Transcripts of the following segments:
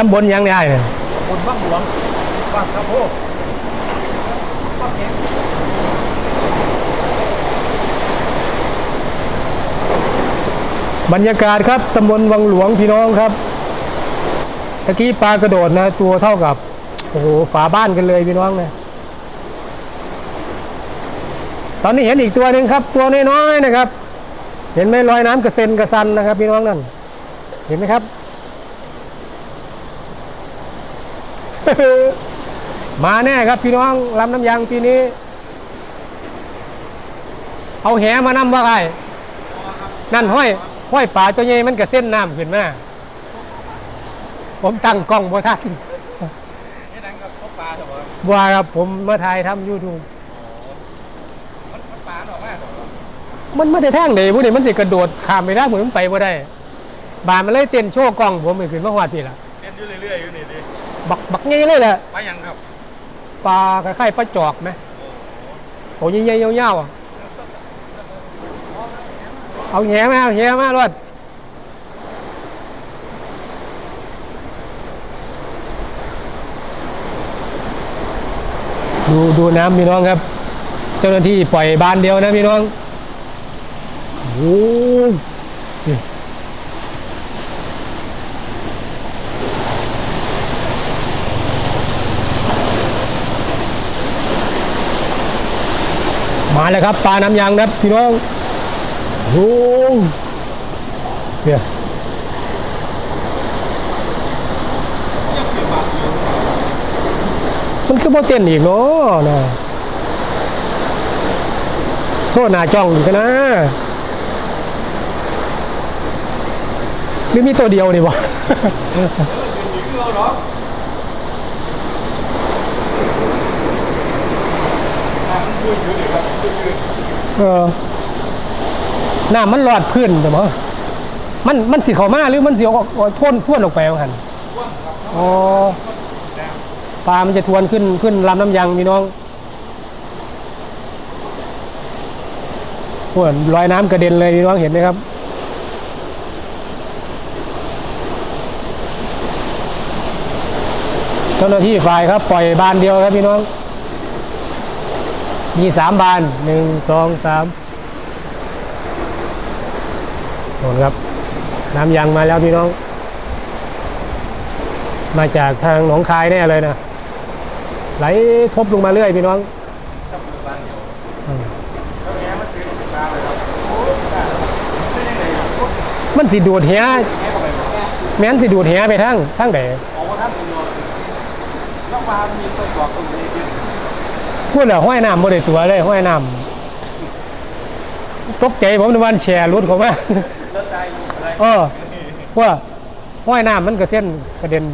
ตำบลหยังเนี่ยไอ้เนี่ยคนบ้างหลวงบ้างครับโพบ้างแข็งบรรยากาศครับตำบลวังหลวงพี่น้องครับตะกี้ปลากระโดดนะ ตัวเท่ากับโอ้โหฝาบ้านกันเลยพี่น้องนะตอนนี้เห็นอีกตัวหนึ่งครับ ตัวน้อยๆนะครับ เห็นไหมลอยน้ำกระเซ็นกระซันนะครับ พี่น้องนั่นเห็นไหมครับ มาแน่ครับพี่น้องลำน้ำยางปีนี้ เอาแหมานำว่าไงนั่นห้อย ห้อยป่าตัวใหญ่มันกระเส้นน้ำขึ้นมาผมตั้งกล้องบ่ทันนี่นั่นกับพวกปลาเหรอบัวครับผมมาถ่ายทำยูทูบมันมันปลาหรอแม่เหรอมันไม่ได้แท่งเลยพวกนี้มันสิกระโดดข้ามไปได้เหมือนมันไปบ่ได้ บานมันเลยเต้นโชว์กล้องผมไปขึ้นมาหวาดพี่ละเล่นอยู่เรื่อยๆอยู่นี่ดิ บักบักใหญ่เลยแหละปลายังครับปลาคล้ายๆปลาจอกไหมโอ้ยใหญ่ๆยาวๆอะเอาแหมาเอาแหมารถดูดูน้ำพี่น้องครับ เจ้าหน้าที่ปล่อยบานเดียวนะพี่น้องโอ้ มาแล้วครับปลาน้ำยางครับพี่น้องโอ้เนี่ยมันคือโบเต้นอีกเนาะนะโซหนาจ้องอีกนะหรือมีตัวเดียวนี่วะ เออน้ำมันหลอดพื้นแต่มั้งมันมันสีเขามาหรือมันสีออกพ่นพ่นออกไปหันอ๋อปลา มันจะทวนขึ้นขึ้นลำน้ำยังพี่น้องพวนลอยน้ำกระเด็นเลยพี่น้องเห็นไหมครับ เจ้าหน้าที่ฝ่ายครับ ปล่อยบานเดียวครับพี่น้อง มีสามบานหนึ่งสองสามโน่นครับ น้ำยังมาแล้วพี่น้อง มาจากทางหนองคายแน่เลยนะ ไหลทบลงมาเรื่อยพี่น้องมันสิดูดเหียแง่เข้าไปหมดแม้นสิดูดเหียไปทั้งทั้งไหนออกมาท่านเป็นโยนแล้วปลามีต้นบอกตรงนี้ พูดเหรอห้อยน้ำบ่ได้ตัวเลยห้อยน้ำตกใจผมในวันแชร์รุดเขามาแล้วใจอยู่อะไรเออว่าห้อยน้ำมันกระเส้นกระเด็น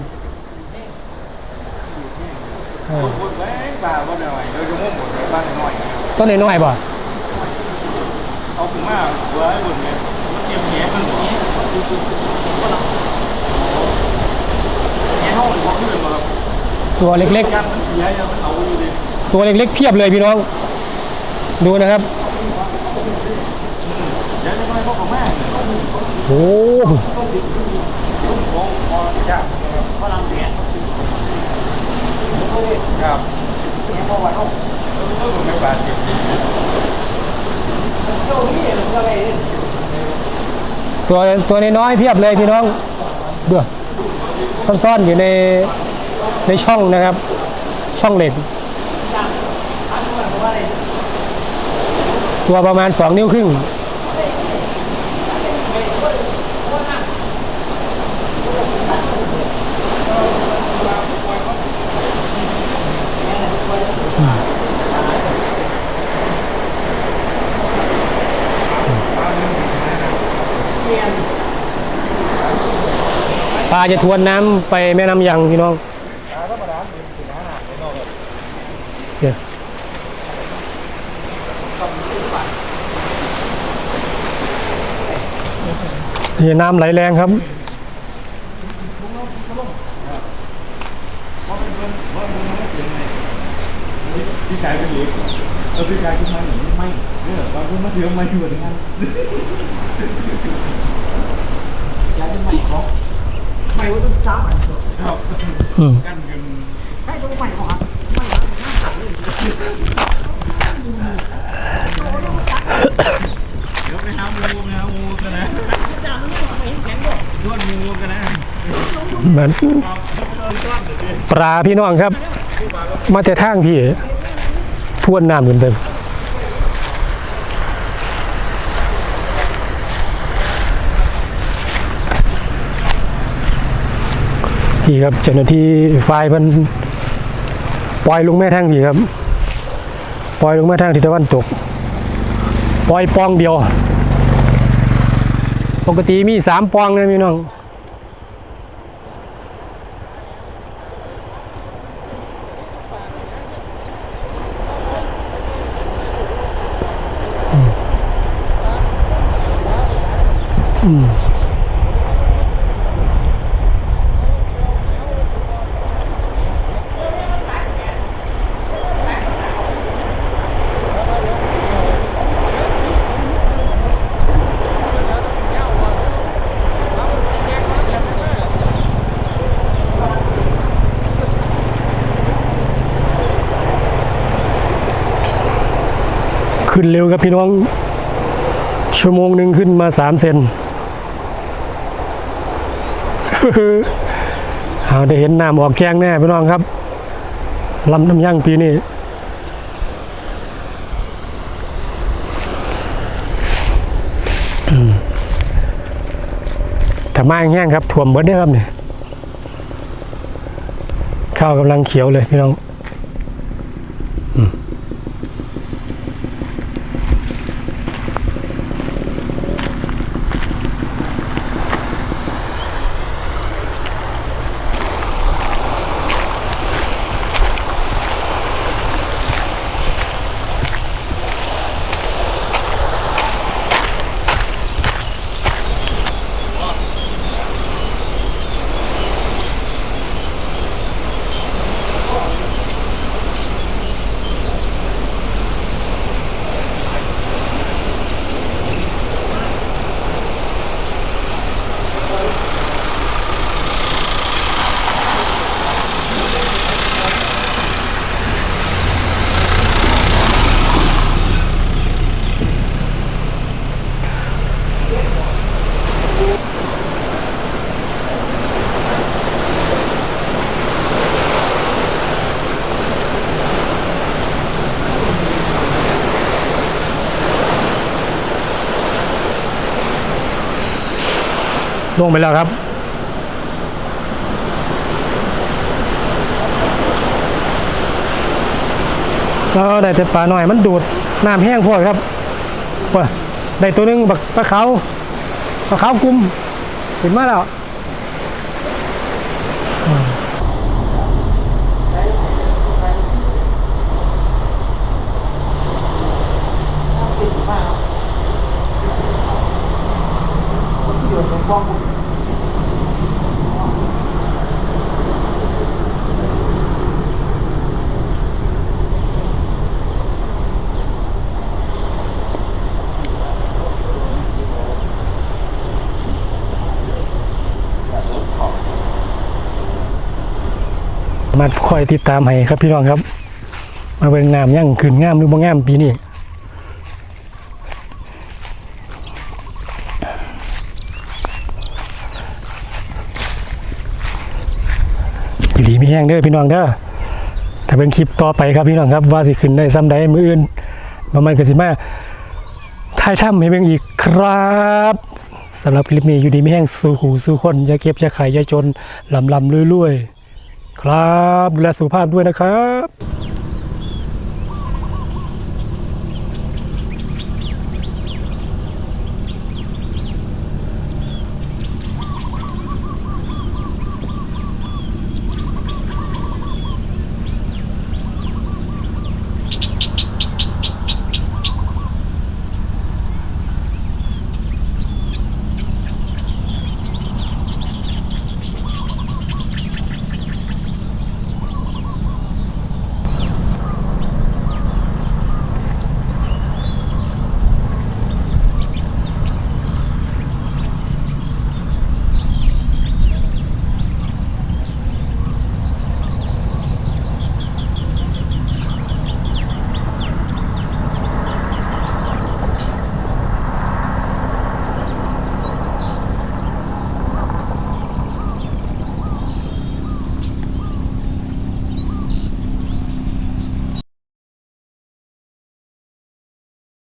เออคนแม่งปลาว่าหน่อยโดยเฉพาะหมดเลยบ้านหน่อยต้นน้อยๆบ่เอาถึงมาเบื่อให้หมดเลยมันเตรียมแหมันอย่างนี้แหห้องมันบอกขึ้นเลยมาครับตัวเล็กกันมันเสียยังมันเอาอยู่ดิๆ ตัวเล็กๆเพียบเลยพี่น้อง ดูนะครับเดี๋ยวจะไปพบกับแม่โอ้ลูกของพอจะพลังเสียครับเนี่ยพอวันเขาเออผมไม่บาดเจ็บตัวตัวน้อยๆเพียบเลยพี่น้องเบื่อซ่อนๆอยู่ในในช่องนะครับ ช่องเหล็ก ตัวประมาณสองนิ้วครึ่ง ปลาจะทวนน้ำไปแม่น้ำยังพี่น้องเดี๋ยว นี่น้ำไหลแรงครับ พี่ชายเป็นเล็กเออพี่ชายขึ้นมาหนึ่งไม่เนี่ยบางคนมาเที่ยวมาอยู่เหมือนกันยายเป็นไม่ของไม่ว่าต้องซ้ำอะครับอืมกั้นกันให้ดูใหม่ก่อนเดี๋ยวไปหางูไปหางูกันนะด้วนงูกันนะ เหมือนปลาพี่น้องครับ มาแต่ทางพี่ทวนน้ำกันเต็มพี่ครับเจ้าหน้าที่ไฟมันปล่อยลงแม่ทางพี่ครับ ปล่อยลงแม่ทางทิศตะวันตก ปล่อยปองเดียว ปกติมีสามปองเลยพี่น้องอืม นเร็วครับพี่น้อง ชั่วโมงหนึ่งขึ้นมาสามเซนเอาได้เห็นน้ำออกแกงแน่พี่น้องครับลำน้ำย่างปีนี้แต่มาแห้งครับถ่วมหมดเด้ครับเนี่ยข้าวกำลังเขียวเลยพี่น้อง ลงไปแล้วครับแล้วได้แต่ปลาหน่อยมันดูดน้ำแห้งพวกครับว่าได้ตัวหนึงบักปลาเขาปลาเขากุมเห็นมาแล้ว อยู่ในกล้อง มาคอยติดตามให้ครับพี่น้องครับ มาเบิ่งงามยั่งขึ้นงามหรือบ่งามปีนี้อยู่ดีไม่ แห้งเด้อพี่น้องเด้อถ้าเป็นคลิปต่อไปครับพี่น้องครับว่าสิขึ้นได้ซ้ำใดมืออื่นประมาณกสิมาถ่ายถ้ำให้เบิ่งอีกครับสำหรับคลิปนี้อยู่ดีไม่แห้งสู้หูสู้คนอย่าเก็บอย่าขายอย่าจนลำลำรวยๆครับดูแลสุขภาพด้วยนะครับ